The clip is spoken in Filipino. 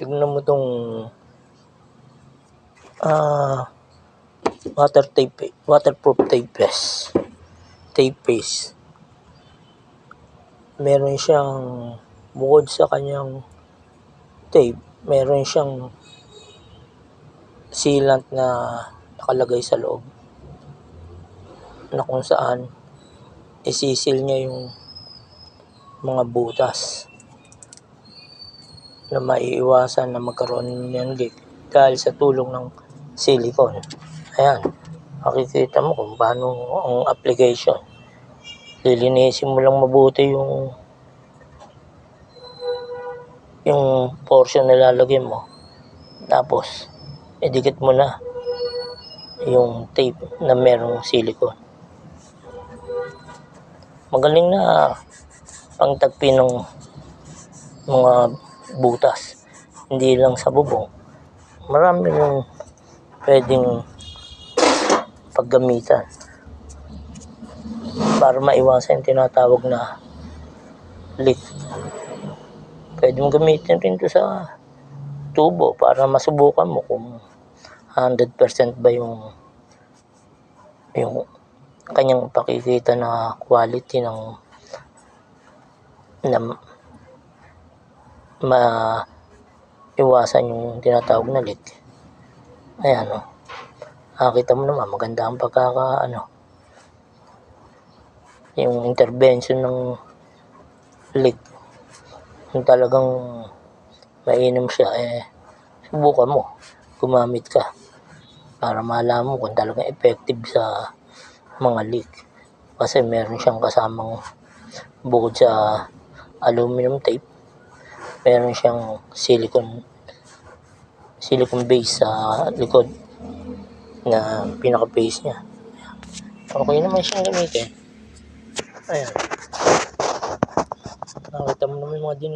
Tignan mo tong ah water tape, waterproof tape paste. Tape paste. Meron siyang bukod sa kanyang tape, meron siyang sealant na nakalagay sa loob na kung saan isisil niya yung mga butas na maiiwasan na magkaroon ng leak dahil sa tulong ng silicone. Ayan, makikita mo kung paano ang application. Lilinisin mo lang mabuti yung yung portion na lalagyan mo. Tapos, idikit mo na yung tape na merong silicone. Magaling na pangtagpi ng mga butas. Hindi lang sa bubong. Marami yung pwedeng paggamitan para maiwasan yung tinatawag na leak. Pwede mo gamitin rin ito sa tubo para masubukan mo kung 100% ba yung yung kanyang pakikita na quality ng na ma iwasan yung tinatawag na leak. Ayan o. Nakakita mo naman maganda ang pagkaka ano yung intervention ng leak. Kung talagang mainam siya eh subukan mo gumamit ka para malaman mo kung talagang effective sa mga leak. Kasi meron siyang kasamang bukod sa aluminum tape, meron siyang silicone silicone base sa likod na pinaka-base niya. Okay naman siyang gamitin. Ayan. Nakita mo naman yung mga din